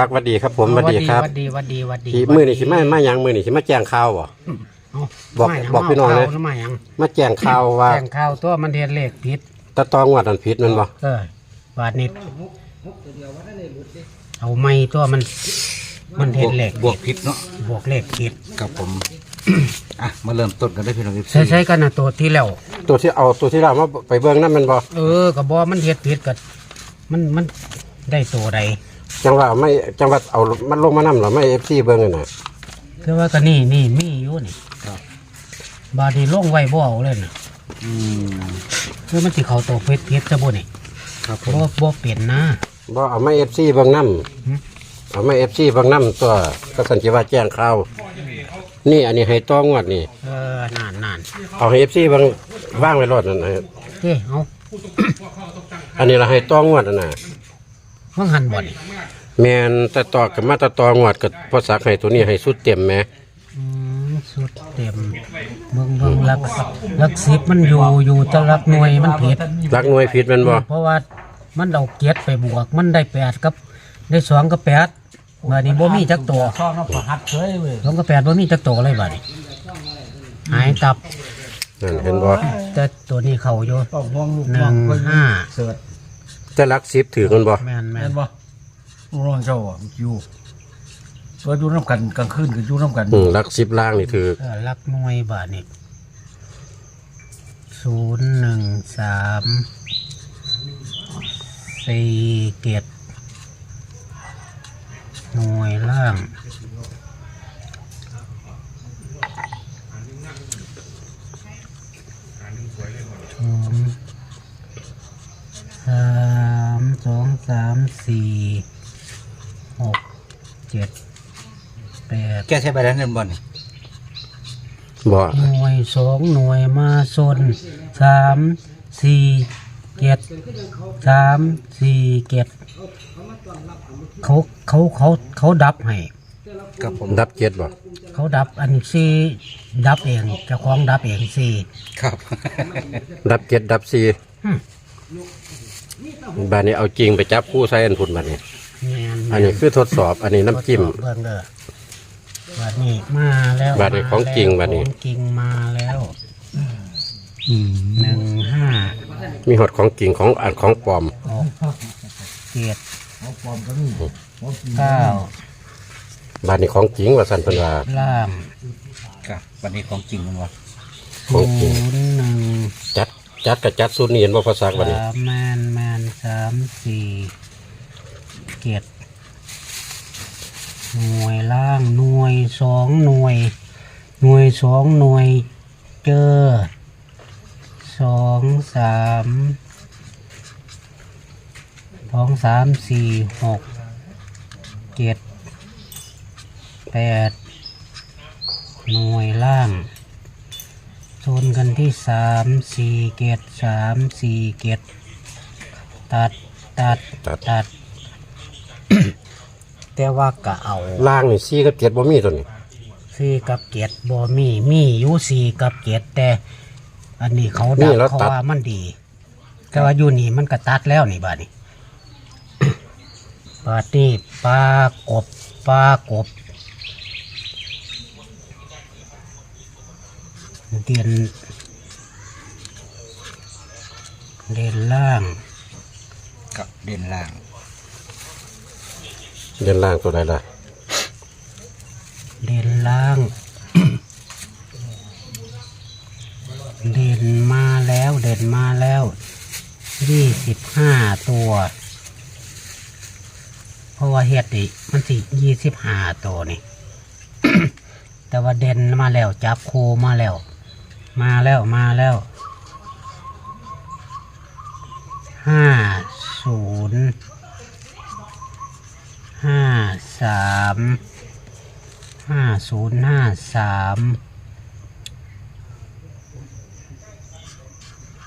ครับสวัสดีครับผมสวัสดีครับหวัดดีหวัดดีหวัดดีที่มื้อนี้สิมามาหยังมื้อนี้สิมาแจ้งข่าวบ่เาบอกมาหยังบอกพี่น้องนะเามาหยังมาแจ้งข่าวว่าแจ้งข่าวตัวมันเฮ็ดเลขผิดตะตองวดอันผิดแมันบ่เออบาทนี้เอาไม่ตัวมัน มันเฮ็ดเลขบวกผิดเนาะบวกเลขผิดกับผมอะมาเริ่มต้นกันได้พี่น้องใช้ใช้กันนะตัวที่แล้ว ตัวที่เอาตัวที่เรามาไปเบิ่งนั่นแมันบ่เออก็บ่มันเฮ็ดผิดก็มันมันได้ตัวใด จังว่าไม่จังว่าเอามันลงมานํเหรอไม่ FC เบิ่งนั่นน่ะคือว่าก็นี่นี่มีอยู่นี่ครับ บาดนี้ลงไว้บ่เอาเลยน่ะอืมคือมันสิเข้าตัวผิดผิดซะบ่นี่ครับผบ่มบ่เป็นนะบ่เอาไม่ FC เบิ่งนํหืมเอาไม่ FC เบิ่งนํตัวก็สันจิว่าแจ้งข่าวนี่อันนี้ให้ตองวดนี่ เออนานนานเอาให้ FC เบิ่งวางไว้รถนั่นน่ะเอ้เอาอันนี้เราให้ตองวดนั่นน่ะ ว่างหันบ่นี่แม่นแต่ต่อกับมาแตะตองวดกับพอสักให้ตัวนี้ให้สุดเต็มแหมอืมสุดเต็มเบิ่งเบิ่งหลักหลักสิบมันอยู่อยู่แตะลักหน่วยมันผิด รักหน่วยผิดแมันบ่เพราะว่ามันเอาเกียรไปบวกมันได้แปดกับ ได้สองกับแปดบาดนี้บ่มีจักตัวชอบน้ำประหัดเคยเว้ยสองกับแปดบ่มีจักตัวเลยบาดนี้หายตับนั่นเห็นบ่แต่ตัวนี้เข้าอยู่ต้องห่วงลูกหนึ่งห้าเสิร์ช แต่รักสิบถือกันบ่แม่นแม่แม่นนบ่ลูกน้องเจ้าอะอยู่ว่าอยู่น้ำกันกลางคืนก็อยู่น้ำกันอืมรักสิบล่างนี่ถือเออลักหน่วยบาดนี้ศูนย์หนึ่งสามสี่เกียรหน่วยล่างสองสาม สองสามสี่หกเจ็ดแปดแกใช้ใบนั้นเงินบ่นี่บ่หน่วยสองหน่วยมาโซนสามสี่เจ็ดสามสี่เจ็ดเขาเขาเขาเขาดับให้กับผมดับเจ็ดบ่เขาดับอันสี่ดับเองเจ้าของดับเองสี่ครับ ดับเจ็ดดับสี่อืม บานนี้เอาจริงไปจับผู้ใส่อันพุ่นบัดนี้ แม่นอันนี้คือทดสอบ อันนี้น้ำจิ้มเบิ่งเด้อบัดนี้มาแล้วบัดนี้ของจริงบัดนี้ ของจริงมาแล้วหนึ่งห้ามีหดของจริงของอันของปลอม หกเจ็ดเก้าบานนี้ของจริงว่าสันเพิ่นว่าล่างครับวันนี้ของจริงมันวะของจริศูงนย์หนึ่งจัดจัดกับจัดสุดนี่เห็นบ่พอสักบัดนี้สามแมนแม นสามสี่เจ็ดหน่วยล่างหน่วยสองหน่วย หน่วยสองหน่วยเจอสองสามสองสามสี่หกเจ็ดแปดหน่วยล่างโซนกันที่สามสี่เกตสามสี่เกต ตัดตัดตัด ตัด แต่ว่ากะเอาล่างนี่สี่กับเจ็ดบ่มีตัวนี้สี่กับเกตบ่มีมีอยู่สี่กับเกตแต่ อันนี้เขาดับเขาว่ามันดี แต่ว่าอยู่นี่มันก็ตัดแล้วนี่บาดนี้ บาดนี้ปลากบปลากบเดียนเด่นล่าง กับเด่นล่าง เดินล่างตัวใดล่ะ เด่นล่าง เด่นมาแล้วเด่นมาแล้วยี่สิบห้าตัว เพราะว่าเฮ็ดนี่มันสิยี่สิบห้าตัวนี่ แต่ว่าเด่นมาแล้ว จับครูมาแล้ว มาแล้วมาแล้วห้าศู นย์ห้าสามห้าศูนย์ห้าสาม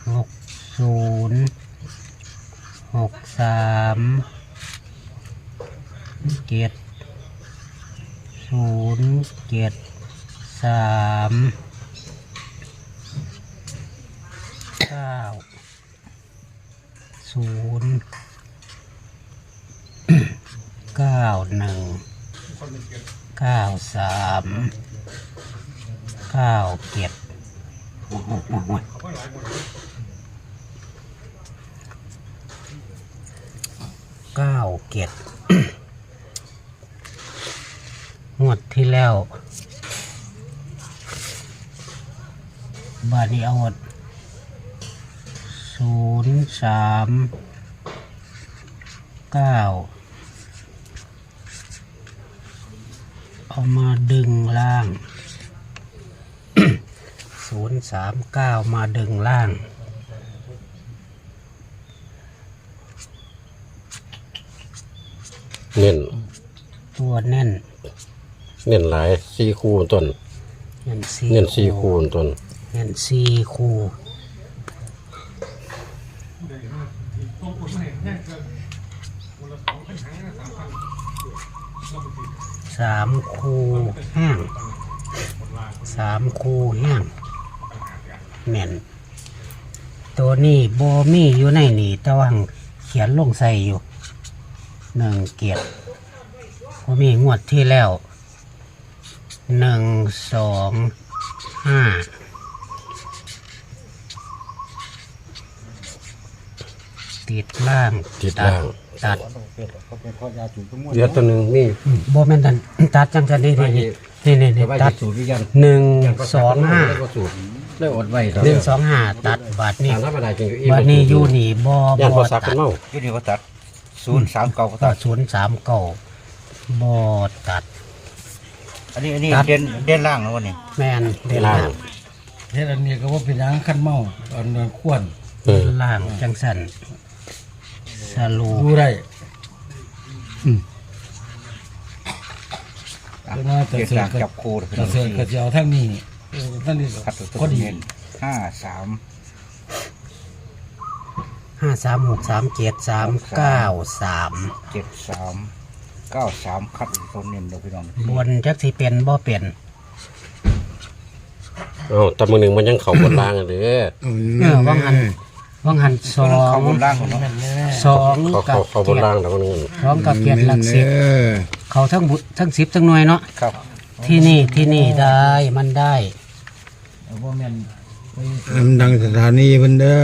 หกศูนย์หกสามเจ็ดศูนย์เจ็ดสามเก้าศูนย์ ก้าหนึ่งเก้าสามเก้าเจ็ดเก้าเจ็ดงวดที่แล้วบาทนี้เอาหมดศูนย์สามเก้า เอามาดึงล่างศูนย์สามเก้ามาดึงล่างเน้นตัวแน่น เน้นหลายสี่คูณต้น เน้นสี่เน้นสี่คูณต้น เน้นสี่คู สามคูแห้งสามคูแห้งแม่น ตัวนี้โบมี่อยู่ในนี่แต่ว่าเขียนลงใส่อยู่หนึ่งเกียรติโบมี่งวดที่แล้วหนึ่งสองห้าติดล่างติดล่าง ตัดเดี๋ยวตัวหนึ่งมีโบแมนตันตัดจังจันนี่นี่นี่นี่นี่ตัดสูตรวิญญาณหนึ่งสองห้าแล้วก็สูตรแล้วอดไว้หนึ่งสองห้าตัดบาทนี่ตามธรรมดาจริงบาทนี้อยู่นี่บอยันบพออสักตักันดเมายี่นี่ก็ตัดศูนย์สามเก้าก็ตัตัดดศูนย์สามเก้าบอตัด อันนี้อันนี้ตัดเด่นเด่นล่างแล้ววะนี่แมนเดินล่าล่างงเฮ็ดอันนี้ก็ว่าเป็นหยังขั้นเมาอันนั้นควรเออล่างจังสัน สรูดูได้อะเดี๋ยวนะแต่เด่นเสือล่างก็จับคู่เลยแต่เสือก็จะเอาทั้งนี้เออทั้งนี้คัดตัวพอดีเด่นห้าสามห้าสามหกสามเจ็ดสามเก้าสามเจ็ดสามเก้าสามคัดตัวเน้นเดี๋ยวพี่น้องบนจักสิเป็นบ่เป็นเอ้าแตำมือหนึ่งมันยังเข่าบนล่างอะเด้อเออว่างหัน ว่างหันสอเขางบนล่างของเนาะสองเขากับเขาเขาบนเจ็ดล่างแต่คนนึงสองกับเจ็ดหลักสิบเขาทั้งบุทั้งสิบทั้งหน่วยเนาะครับที่นี่ที่นี่ได้มันได้เอาว่าแม่นไปอำดังสถานีเพิ่นเด้อ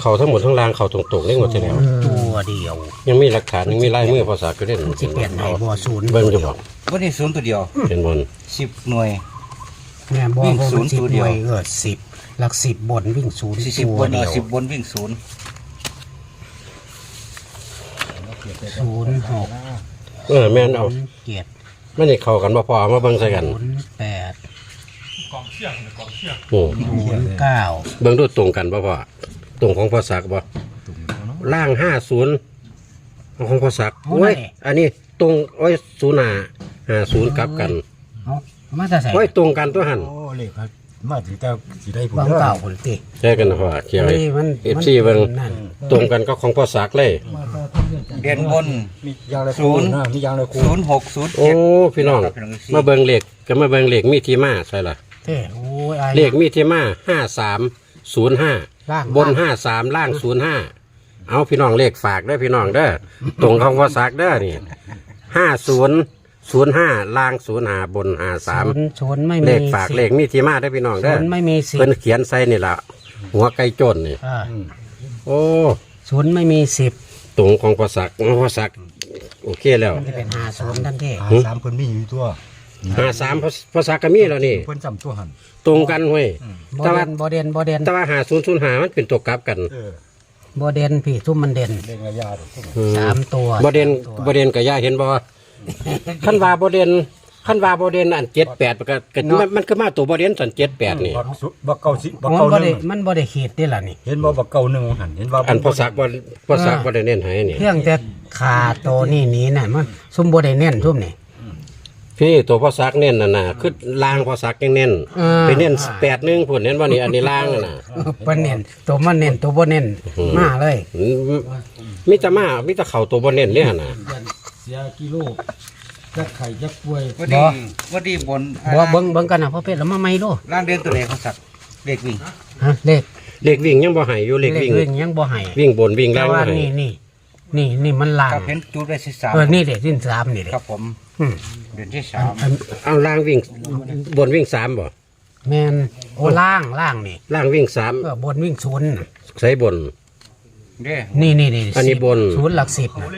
เขาทั้งหมดทั้งล่างเขาตรงๆเล่งหมดทีเดียวตัวเดียวยังมีหลักฐานยังมีลายมือภาษาก็เล่นมันสิเปลี่ยนให้บ่ศูนย์เบิ้งจะบอกวันนี้ศูนย์ตัวเดียวเป็นบนสิบหน่วย แม่บ่วิ่งบ่ศูมันนย์สิบตัวหเดีน่ยววยเออสิบ หลักสิบบนวิ่งศูนย์สี่สิบตัวบนเดีเอายวสิบบนวิ่งศูนย์ศูนย์หกเออแม่นเอาศูนย์เจ็ดไม่ได้เข้ากันมาพอเอามาเบิ้งใส่กันศูนย์แปดโอ้ศูนย์เก้าเบิ้งดูตรงกันบ่พอตรงของภาษาบ่ล่างห้าศูนย์ของภาษาโอ้ยอันนี้ตรงโอ้ยศูนย์ห้าห้าศูนย์กลับกันเอาเอามาจะใส่โอ้ยตรงกันตัวหัน โอ้เลขครับ มาสิแต่สิได้ผู้บางเด้อ เก่าคนติใช่กันนะพ่อเขียวเฮ้ยมันเอฟซีเบิ้งนั่นตรงกันก็ของภาษาเลยมาต่อทั้งเรื่องจังเด่นบน มีอย่างละคู่นะมีอย่างละคู่ศูนย์หกศูนย์โอ้เจ็ด พี่น้อง ครับพี่น้อง FC มาเบิ้งเลขก็มาเบิ้งเลขมีที่มาใช่ล่ะเท่โอ้ยอายเลขมีที่มาห้าสามศูนย์ห้าล่างบนห้าสามล่างศูนย์ห้าเอาพี่น้องเลขฝากเด้อพี่น้องเด้อตรงของภาษาเด้อนี่ห้า ศูนย์ศูนย์ห้าล่างศูนย์ห้าบนห้าสามศูนย์ศูนย์ไม่มีเลขฝากเลขมีที่มาได้อพี่น้องศูเด้อนย์ไม่มีสิบเพิ่นเขียนใส่นี่ล่ะหัวไก่จนนี่ อ่าโอ้ศูนย์ไม่มีสิบตรงของภาษาของภาษาโอเคแล้วมันจะเป็นหาศูนย์ทันทีหาสามเพิ่นมีอยู่ตัวห้าสามภาษาก็มีแล้วนี่ เพิ่นจำตัวหันตรงกันเว้ยบแต่เดว่านบเดนบเดนแต่ว่าหาศูนย์ศูนย์หามันเป็นตัวกลับกันเออบเดนพี่ทุ่มมันเด่นเลขระยะตัวอืมสามตัวบเดนสามตัวบเดนกับย่าเห็นบ่ ขั้นว่าบเดนขั้นว่าบเดนอันเจ็ดแปดก็ก็มันมันก็มาตัวบเดนสันเจ็ดแปดนี่ บักสุบักเก่าสิบักมันเก่าบ่หได้นึ่งมันบ่ได้ขีดได้ล่ะนี่เห็นบ่บักเก่าหนึ่งหันเห็นว่าอันภาษาบ่ภาษาบ่ได้เน้นให้นี่ เพียงแต่ขาตัวนี่หนี้น่ะมันซุ่มบ่ได้เน้นทุ่มนี่ พี่ตัวภาษาเน้นน่ะน่ะคือล่างภาษายังเน้นเออไปเน้นแปดหนึงพุ่นเน้นว่านี่อันนี้ล่างน่ะน่ะบ่เน้นตัวมันเน้นตัวบ่เน้นอืมมาเลย อืมมีแต่มามีแต่เข้าตัวบ่เน้นเลยหั่นน่ะยันเสียกิโลจักไข่จักป่วยวันนี้วันนี้บนบ่เบิ่งเบิ่งกันนะพ่อเพชรแล้วมาใหม่โลล่างเด่นตัวไหนเขาสักเลขวิ่งฮะเลขเลขวิ่งยังบ่ให้อยู่เลขวิ่ง เลขยังบ่ให้วิ่งบนวิ่งแต่ล่างว่าบ่ให้นี่นี่นี่นี่มันล่างครับเห็นจุดได้ที่สามเออนี่เด็กที่สามนี่เด็กครับผมอืมเดือนที่สามเอาล่างวิ่งบนวิ่งสามบ่แมนโอ้ล่างล่างนี่ล่างวิ่งสามเออบนวิ่งศูนย์น่ะใส่บน เด้นี่นี่นี่อันนี้สิบบน ศูนย์หลักสิบน่ะ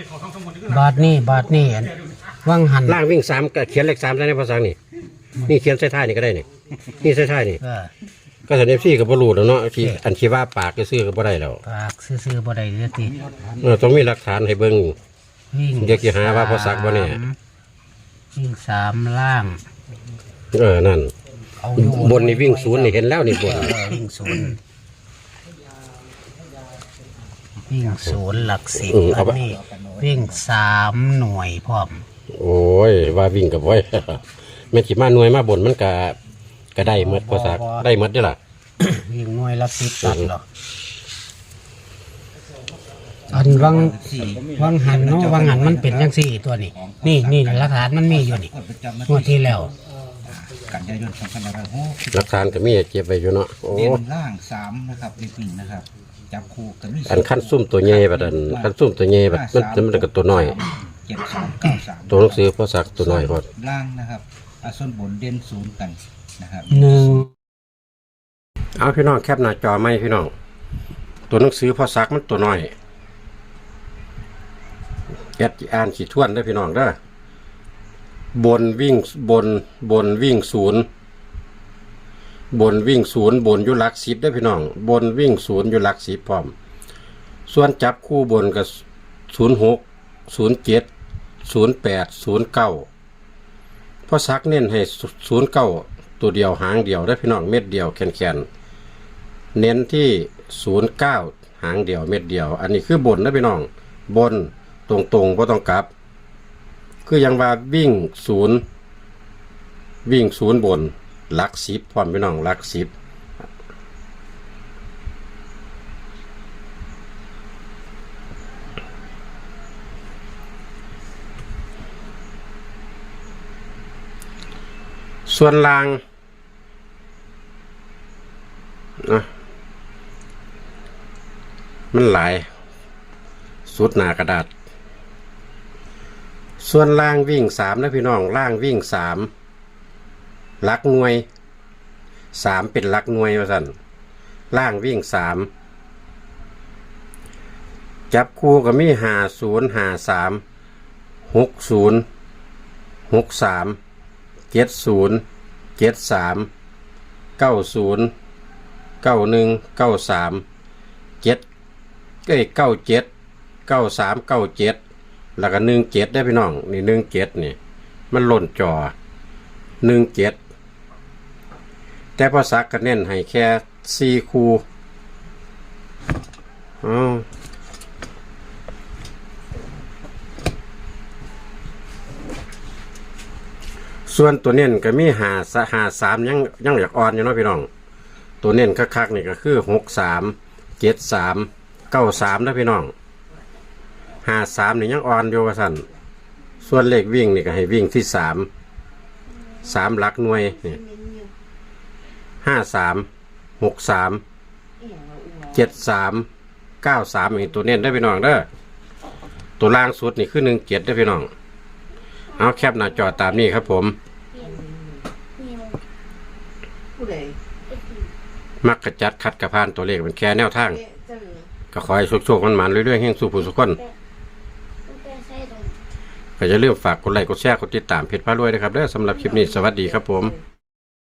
บาทนี่บาทนี่อันว่างหันล่างวิ่งสามก็เขียนเลขสามได้ในภาษานี่นี่เขียนใส่ท้ายนี่ก็ได้นี่นี่ใส่ท้ายนี่ เออ ก็สันเอฟซีกับบรูแล้วเนาะที่อันที่ว่าปากก็ซื้อก็บ่ได้แล้วปากซื้อๆบ่ได้เด้อติเออต้องมีหลักฐานให้เบิ่ง วิ่งเดี๋ยวสิหาว่าพอสักบ่แน่สามวิ่งสามล่างเออนั่น เอาอยู่บนนี่วิ่งศูนย์นี่เห็นแล้วนี่บน เออวิ่งศูนย์ วิ่งศูนย์หลักสิบอืมเอาอันไป นี้วิ่งสามหน่วยพร้อมโอ้ย ว่าวิ่งกับไว้ แม่นสิมาหน่วยมาบนมันก็ก็ได้หมดภาษาได้หมดเด้อล่ะ วิ่งหน่วยละสิบตัดเหรออันวังวังหันเนาะวังหันมันเป็นยังสี่ตัวนี้นี่นี่หลักฐานมันมีอยู่นี่ประจำวันงวดที่แล้ว กันยายนสองพันห้าร้อยหกหลักฐานก็มีเก็บไว้อยู่เนาะโอ้เด่นล่างสามนะครับเด็กวิ่งนะครับ จับคู่กับนี่อันขั้นซุ่มตัวใหญ่บัดอันขั้นซุ่มตัวใหญ่บัดมันมันก็ตัวน้อย เจ็ดสามเก้าสามตัวหนังสือภาษาตัวน้อยพอดล่างนะครับอาส่วนบนเด่นศูนย์กันนะครับหนึ่งเอาพี่น้องแคปหน้าจอไหมพี่น้องตัวหนังสือภาษามันตัวน้อยแอดอ่านขีดทวนได้อพี่น้องเด้อบนวิ่งบนบนวิ่งศูนย์ บนวิ่งศูนย์บนอยู่หลักสิบได้พี่น้อง บนวิ่งศูนย์อยู่หลักสิบพร้อม ส่วนจับคู่บนกับศูนย์หกศูนย์เจ็ดศูนย์แปดศูนย์เก้าพอซักเน้นให้ศูนย์เก้าตัวเดียวหางเดียวได้พี่น้องเม็ดเดียวแขนๆเน้นที่ศูนย์เก้าหางเดียวเม็ดเดียว อันนี้คือบนนะพี่น้อง บนตรงๆเพราต้องกลับ คือยังว่าวิ่งศูนย์วิ่งศูนย์บน ลักสิบพร้อมพี่น้องลักสิบส่วนล่างนะมันหลาย สุดหนากระดาษ ส่วนล่างวิ่งสามนะพี่น้องล่างวิ่งสาม ลักหน่วยสามเป็นลักหน่วยว่าสันล่างวิ่งสามจับคู่กับมีหาศูนย์หาสามหกศูนย์หกสามเจ็ดศูนย์เจ็ดสามเก้าศูนย์เก้าหนึ่งเก้าสามเจ็ดเอ้ยเก้าเจ็ดเก้าสามเก้าเจ็ดแล้วก็หนึ่งเจ็ดได้พี่น้องนี่หนึ่งเจ็ดนี่ มันหล่นจอหนึ่งเจ็ด แต่พอสักก็เน้นให้แค่สี่คูอ้าวส่วนตัวเน้นก็มีหาสหาสามยังยังอยากอ่อนอยู่เนาะพี่น้อง ตัวเน้นคักๆนี่ก็คือหกสามเจ็ดสามเก้าสามนะพี่น้องหาสามนี่ยังอ่อนอยู่ว่าสันส่วนเลขวิ่งนี่ก็ให้วิ่งที่สามสามหลักหน่วยนี่ ห้าสามหกสามเจ็ดสามเก้าสามนี่ตัวเน้นได้อพี่น้องเด้อตัวล่างสุดนี่คือหนึ่งเจ็ดได้อพี่น้อง เอาแคปหน้าจอตามนี้ครับผมผู้ใดมักกระจัดคัดกระพานตัวเลขมันแค่แนวทางเอ๊ะจังก็ขอให้โชคๆมันมันๆเรื่อยๆแห่งสู่ผู้สุขคนก็จะเริ่าลืมฝากกดไลค์กดแชร์กดติดตามเพจพระรวยนะครับเด้อสำหรับคลิปนี้สวัสดีครับผมเออ